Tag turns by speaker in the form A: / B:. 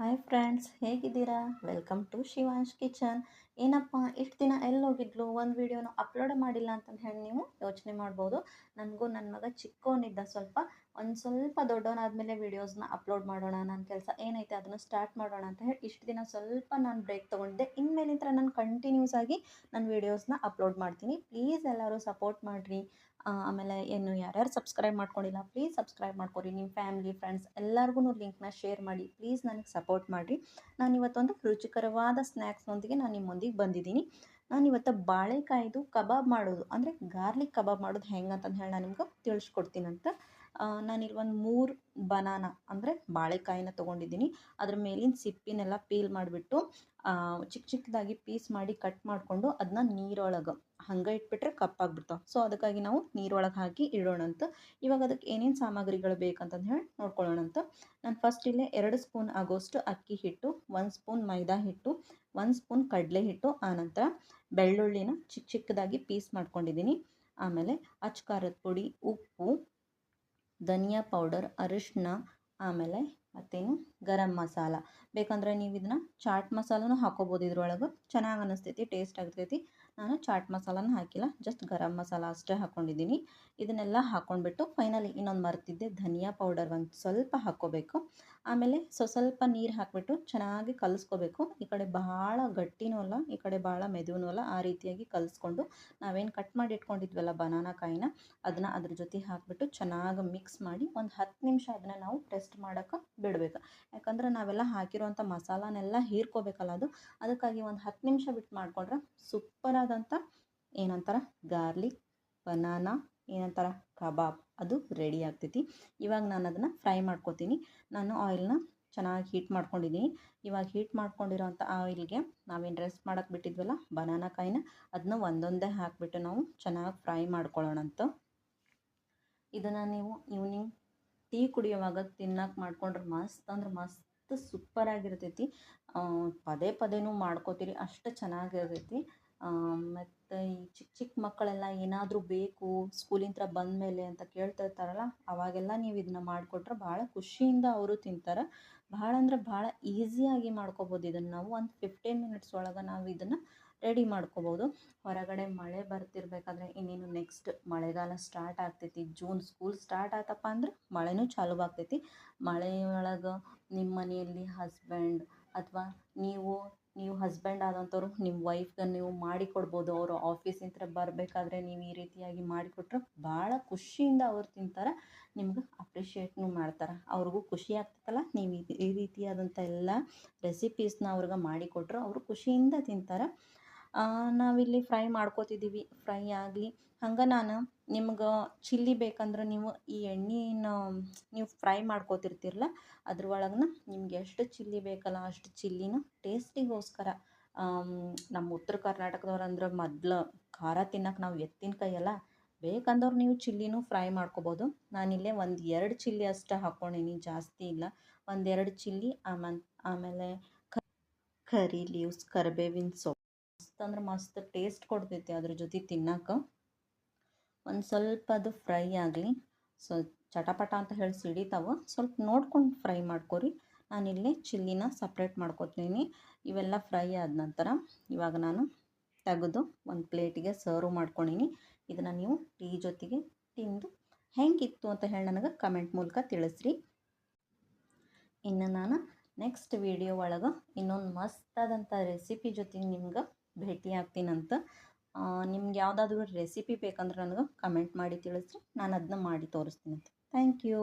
A: Hi friends ಹೇಗಿದ್ದೀರಾ? Welcome to Shivansh kitchen. ಏನಪ್ಪ, ಇಷ್ಟು ದಿನ ಎಲ್ಲೋಗಿದ್ಲು, ಒಂದು ವೀಡಿಯೋನು ಅಪ್ಲೋಡ್ ಮಾಡಿಲ್ಲ ಅಂತಂದು ಹೇಳಿ ನೀವು ಯೋಚನೆ ಮಾಡ್ಬೋದು. ನನಗೂ ನನ್ನ ಮಗ ಚಿಕ್ಕವನಿದ್ದ ಸ್ವಲ್ಪ, ಒಂದು ಸ್ವಲ್ಪ ದೊಡ್ಡವನಾದಮೇಲೆ ವೀಡಿಯೋಸ್ನ ಅಪ್ಲೋಡ್ ಮಾಡೋಣ ನನ್ನ ಕೆಲಸ ಏನೈತೆ ಅದನ್ನು ಸ್ಟಾರ್ಟ್ ಮಾಡೋಣ ಅಂತ ಹೇಳಿ ಇಷ್ಟು ದಿನ ಸ್ವಲ್ಪ ನಾನು ಬ್ರೇಕ್ ತೊಗೊಂಡಿದ್ದೆ. ಇನ್ಮೇಲಿಂದ ನಾನು ಕಂಟಿನ್ಯೂಸ್ ಆಗಿ ನನ್ನ ವೀಡಿಯೋಸ್ನ ಅಪ್ಲೋಡ್ ಮಾಡ್ತೀನಿ. ಪ್ಲೀಸ್ ಎಲ್ಲರೂ ಸಪೋರ್ಟ್ ಮಾಡಿರಿ. ಆಮೇಲೆ ಏನು ಯಾರ್ಯಾರು ಸಬ್ಸ್ಕ್ರೈಬ್ ಮಾಡ್ಕೊಂಡಿಲ್ಲ ಪ್ಲೀಸ್ ಸಬ್ಸ್ಕ್ರೈಬ್ ಮಾಡ್ಕೊರಿ. ನಿಮ್ಮ ಫ್ಯಾಮಿಲಿ ಫ್ರೆಂಡ್ಸ್ ಎಲ್ಲರಿಗೂ ಲಿಂಕ್ನ ಶೇರ್ ಮಾಡಿ ಪ್ಲೀಸ್ ನನಗೆ ಸಪೋರ್ಟ್ ಮಾಡಿರಿ. ನಾನು ಇವತ್ತೊಂದು ರುಚಿಕರವಾದ ಸ್ನ್ಯಾಕ್ಸ್ನೊಂದಿಗೆ ನಾನು ನಿಮ್ಮ ಬಂದಿದ್ದೀನಿ. ನಾನು ಇವತ್ತು ಬಾಳೆಕಾಯಿದು ಕಬಾಬ್ ಮಾಡೋದು, ಅಂದರೆ ಗಾರ್ಲಿಕ್ ಕಬಾಬ್ ಮಾಡೋದು ಹೆಂಗೆ ಅಂತಂದು ಹೇಳಿ ನಾನು ನಿಮ್ಗೆ ತಿಳಿಸ್ಕೊಡ್ತೀನಂತ ನಾನಿಲ್ಲಿ ಒಂದು ಮೂರು ಬನಾನ, ಅಂದರೆ ಬಾಳೆಕಾಯಿನ ತೊಗೊಂಡಿದ್ದೀನಿ. ಅದ್ರ ಮೇಲಿನ ಸಿಪ್ಪಿನೆಲ್ಲ ಪೀಲ್ ಮಾಡಿಬಿಟ್ಟು ಚಿಕ್ಕ ಚಿಕ್ಕದಾಗಿ ಪೀಸ್ ಮಾಡಿ ಕಟ್ ಮಾಡಿಕೊಂಡು ಅದನ್ನ ನೀರೊಳಗೆ, ಹಂಗೆ ಇಟ್ಬಿಟ್ರೆ ಕಪ್ಪಾಗ್ಬಿಡ್ತಾವೆ. ಸೊ, ಅದಕ್ಕಾಗಿ ನಾವು ನೀರೊಳಗೆ ಹಾಕಿ ಇಡೋಣಂತ. ಇವಾಗ ಅದಕ್ಕೆ ಏನೇನು ಸಾಮಗ್ರಿಗಳು ಬೇಕಂತಂದು ಹೇಳಿ ನೋಡ್ಕೊಳ್ಳೋಣಂತ. ನಾನು ಫಸ್ಟ್ ಇಲ್ಲೇ ಎರಡು ಸ್ಪೂನ್ ಆಗೋಷ್ಟು ಅಕ್ಕಿ ಹಿಟ್ಟು, ಒಂದು ಸ್ಪೂನ್ ಮೈದಾ ಹಿಟ್ಟು, ಒಂದು ಸ್ಪೂನ್ ಕಡಲೆ ಹಿಟ್ಟು ಆನಂತರ ಬೆಳ್ಳುಳ್ಳಿನ ಚಿಕ್ಕ ಚಿಕ್ಕದಾಗಿ ಪೀಸ್ ಮಾಡ್ಕೊಂಡಿದ್ದೀನಿ ಆಮೇಲೆ ಅಚ್ಚ ಖಾರದ ಪುಡಿ, ಉಪ್ಪು ಧನಿಯಾ ಪೌಡರ್ ಅರಿಶಿನ ಆಮೇಲೆ ಮತ್ತೇನು? ಗರಂ ಮಸಾಲ. ಬೇಕಂದರೆ ನೀವು ಇದನ್ನ ಚಾಟ್ ಮಸಾಲನೂ ಹಾಕೋಬೋದು ಇದ್ರೊಳಗೆ. ಚೆನ್ನಾಗಿ ಅನ್ನಿಸ್ತೈತಿ ಟೇಸ್ಟ್ ಆಗ್ತೈತಿ. ನಾನು ಚಾಟ್ ಮಸಾಲನ ಹಾಕಿಲ್ಲ ಜಸ್ಟ್ ಗರಂ ಮಸಾಲ ಅಷ್ಟೇ ಹಾಕ್ಕೊಂಡಿದ್ದೀನಿ ಇದನ್ನೆಲ್ಲ ಹಾಕ್ಕೊಂಡ್ಬಿಟ್ಟು ಫೈನಲಿ ಇನ್ನೊಂದು ಮರ್ತಿದ್ದೆ, ಧನಿಯಾ ಪೌಡರ್ ಒಂದು ಸ್ವಲ್ಪ ಹಾಕ್ಕೋಬೇಕು ಆಮೇಲೆ ಸೊ, ಸ್ವಲ್ಪ ನೀರು ಹಾಕಿಬಿಟ್ಟು ಚೆನ್ನಾಗಿ ಕಲಿಸ್ಕೋಬೇಕು. ಈ ಕಡೆ ಭಾಳ ಗಟ್ಟಿನೂ ಅಲ್ಲ, ಈ ಕಡೆ ಭಾಳ ಮೆದುವೂ ಅಲ್ಲ. ಆ ರೀತಿಯಾಗಿ ಕಲಿಸ್ಕೊಂಡು ನಾವೇನು ಕಟ್ ಮಾಡಿ ಇಟ್ಕೊಂಡಿದ್ವಲ್ಲ ಬನಾನಾ ಕಾಯಿನ ಅದನ್ನು ಅದ್ರ ಜೊತೆ ಹಾಕಿಬಿಟ್ಟು ಚೆನ್ನಾಗಿ ಮಿಕ್ಸ್ ಮಾಡಿ ಒಂದು ಹತ್ತು ನಿಮಿಷ ಅದನ್ನು ನಾವು ಟೆಸ್ಟ್ ಮಾಡೋಕ್ಕೆ ಬಿಡಬೇಕು. ಯಾಕಂದ್ರೆ ನಾವೆಲ್ಲ ಹಾಕಿರುವಂಥ ಮಸಾಲನೆಲ್ಲ ಹೀರ್ಕೋಬೇಕಲ್ಲ ಅದು. ಅದಕ್ಕಾಗಿ ಒಂದು ಹತ್ತು ನಿಮಿಷ ಬಿಟ್ಟು ಮಾಡಿಕೊಂಡ್ರೆ ಸೂಪರಾದಂಥ ಏನಂತಾರ? ಗಾರ್ಲಿಕ್, ಬನಾನಾ, ಏನಂತಾರ? ಕಬಾಬ್ ಅದು ರೆಡಿ ಆಗ್ತೈತಿ. ಇವಾಗ ನಾನು ಅದನ್ನು ಫ್ರೈ ಮಾಡ್ಕೋತೀನಿ. ನಾನು ಆಯಿಲ್ನ ಚೆನ್ನಾಗಿ ಹೀಟ್ ಮಾಡ್ಕೊಂಡಿದ್ದೀನಿ ಇವಾಗ ಹೀಟ್ ಮಾಡ್ಕೊಂಡಿರೋಂಥ ಆಯಿಲ್ಗೆ ನಾವೇನು ರೆಸ್ಟ್ ಮಾಡೋಕ್ಕೆ ಬಿಟ್ಟಿದ್ವಲ್ಲ, ಬನಾನಾ ಕಾಯಿನ ಅದನ್ನ ಒಂದೊಂದೇ ಹಾಕಿಬಿಟ್ಟು ನಾವು ಚೆನ್ನಾಗಿ ಫ್ರೈ ಮಾಡ್ಕೊಳ್ಳೋಣಂತ. ಇದನ್ನು ನೀವು ಈವ್ನಿಂಗ್ ಟೀ ಕುಡಿಯುವಾಗ ತಿನ್ನಕ್ಕೆ ಮಾಡ್ಕೊಂಡ್ರೆ ಮಸ್ತ್ ಅಂದ್ರೆ ಮಸ್ತ್ ಸೂಪರಾಗಿರ್ತೈತಿ ಪದೇ ಪದೇನೂ ಮಾಡ್ಕೋತೀರಿ, ಅಷ್ಟು ಚೆನ್ನಾಗಿರ್ತೈತಿ. ಮತ್ತು ಈ ಚಿಕ್ಕ ಚಿಕ್ಕ ಮಕ್ಕಳೆಲ್ಲ ಏನಾದರೂ ಬೇಕು ಸ್ಕೂಲಿಂದ ಬಂದ ಮೇಲೆ ಅಂತ ಕೇಳ್ತಿರ್ತಾರಲ್ಲ ಅವಾಗೆಲ್ಲ ನೀವು ಇದನ್ನ ಮಾಡಿಕೊಟ್ರೆ ಭಾಳ ಖುಷಿಯಿಂದ ಅವರು ತಿಂತಾರೆ. ಭಾಳ ಅಂದ್ರೆ ಭಾಳ ಈಸಿಯಾಗಿ ಮಾಡ್ಕೋಬೋದು ಇದನ್ನು ನಾವು, ಒಂದು ಫಿಫ್ಟೀನ್ ಮಿನಿಟ್ಸ್ ಒಳಗೆ ನಾವು ಇದನ್ನು ರೆಡಿ ಮಾಡ್ಕೋಬೋದು. ಹೊರಗಡೆ ಮಳೆ ಬರ್ತಿರ್ಬೇಕಾದ್ರೆ ಇನ್ನೇನು ನೆಕ್ಸ್ಟ್ ಮಳೆಗಾಲ ಸ್ಟಾರ್ಟ್ ಆಗ್ತೈತಿ. ಜೂನ್ ಸ್ಕೂಲ್ ಸ್ಟಾರ್ಟ್ ಆತಪ್ಪ ಅಂದ್ರೆ ಮಳೆನೂ ಚಾಲು ಆಗ್ತೈತಿ. ಮಳೆಯೊಳಗೆ ನಿಮ್ಮ ಮನೆಯಲ್ಲಿ ಹಸ್ಬೆಂಡ್ ಅಥವಾ ನೀವು ನೀವು ಹಸ್ಬೆಂಡ್ ಆದಂಥವ್ರು ನಿಮ್ಮ ವೈಫ್ಗೆ ನೀವು ಮಾಡಿಕೊಡ್ಬೋದು. ಅವರು ಆಫೀಸಿಂದ ಬರಬೇಕಾದ್ರೆ ನೀವು ಈ ರೀತಿಯಾಗಿ ಮಾಡಿಕೊಟ್ರೆ ಭಾಳ ಖುಷಿಯಿಂದ ಅವ್ರು ತಿಂತಾರೆ. ನಿಮ್ಗೆ ಅಪ್ರಿಷಿಯೇಟ್ನು ಮಾಡ್ತಾರೆ. ಅವ್ರಿಗೂ ಖುಷಿ ಆಗ್ತೈತಲ್ಲ. ನೀವು ಈ ರೀತಿಯಾದಂಥ ಎಲ್ಲ ರೆಸಿಪೀಸ್ನ ಅವ್ರಿಗೆ ಮಾಡಿಕೊಟ್ರೆ ಅವರು ಖುಷಿಯಿಂದ ತಿಂತಾರೆ. ನಾವಿಲ್ಲಿ ಫ್ರೈ ಮಾಡ್ಕೋತಿದ್ದೀವಿ, ಫ್ರೈ ಆಗಲಿ. ಹಂಗೆ ನಾನು ನಿಮ್ಗೆ ಚಿಲ್ಲಿ ಬೇಕಂದ್ರೆ ನೀವು ಈ ಎಣ್ಣೆನ ನೀವು ಫ್ರೈ ಮಾಡ್ಕೋತಿರ್ತೀರಲ್ಲ, ಅದ್ರ ಒಳಗೆ ನಿಮ್ಗೆ ಎಷ್ಟು ಚಿಲ್ಲಿ ಬೇಕಲ್ಲ ಅಷ್ಟು ಚಿಲ್ಲಿನ ಟೇಸ್ಟಿಗೋಸ್ಕರ ನಮ್ಮ ಉತ್ತರ ಕರ್ನಾಟಕದವ್ರು ಅಂದ್ರೆ ಮೊದ್ಲು ಖಾರ ತಿನ್ನಕ್ಕೆ ನಾವು ಎತ್ತಿನ ಕೈಯಲ್ಲ ಬೇಕಂದ್ರೆ ನೀವು ಚಿಲ್ಲಿನೂ ಫ್ರೈ ಮಾಡ್ಕೋಬೋದು. ನಾನಿಲ್ಲೇ ಒಂದು ಎರಡು ಚಿಲ್ಲಿ ಅಷ್ಟೇ ಹಾಕ್ಕೊಂಡೀನಿ ಜಾಸ್ತಿ ಇಲ್ಲ. ಒಂದೆರಡು ಚಿಲ್ಲಿ ಆಮೇಲೆ ಆಮೇಲೆ ಕರಿ ಲೀವ್ಸ್, ಕರಿಬೇವಿನ ಸೊಪ್ಪು. ಅಂದ್ರೆ ಮಸ್ತ್ ಟೇಸ್ಟ್ ಕೊಡ್ತೈತಿ ಅದ್ರ ಜೊತೆ ತಿನ್ನಕ್ಕೆ ಒಂದು ಸ್ವಲ್ಪ ಅದು ಫ್ರೈ ಆಗಲಿ, ಸೊ ಚಟಪಟ ಅಂತ ಹೇಳಿ ಸಿಡಿತಾವೆ, ಸ್ವಲ್ಪ ನೋಡ್ಕೊಂಡು ಫ್ರೈ ಮಾಡ್ಕೊರಿ. ನಾನಿಲ್ಲಿ ಚಿಲ್ಲಿನ ಸಪ್ರೇಟ್ ಮಾಡ್ಕೊತೀನಿ. ಇವೆಲ್ಲ ಫ್ರೈ ಆದ ನಂತರ ಇವಾಗ ನಾನು ತೆಗೆದು ಒಂದು ಪ್ಲೇಟಿಗೆ ಸರ್ವ್ ಮಾಡ್ಕೊಂಡಿನಿ ಇದನ್ನು ನೀವು ಟೀ ಜೊತೆಗೆ ತಿಂದು ಹೆಂಗಿತ್ತು ಅಂತ ಹೇಳಿ ನನಗೆ ಕಮೆಂಟ್ ಮೂಲಕ ತಿಳಿಸ್ರಿ. ಇನ್ನು ನಾನು ನೆಕ್ಸ್ಟ್ ವಿಡಿಯೋ ಒಳಗೆ ಇನ್ನೊಂದು ಮಸ್ತಾದಂಥ ರೆಸಿಪಿ ಜೊತೆಗೆ ನಿಮ್ಗೆ ಭೇಟಿ ಆಗ್ತೀನಂತ ನಿಮ್ಗೆ ಯಾವುದಾದ್ರೂ ರೆಸಿಪಿ ಬೇಕಂದ್ರೆ ನನಗೆ ಕಮೆಂಟ್ ಮಾಡಿ ತಿಳಿಸ್ರಿ. ನಾನು ಅದನ್ನ ಮಾಡಿ ತೋರಿಸ್ತೀನಂತೆ. Thank you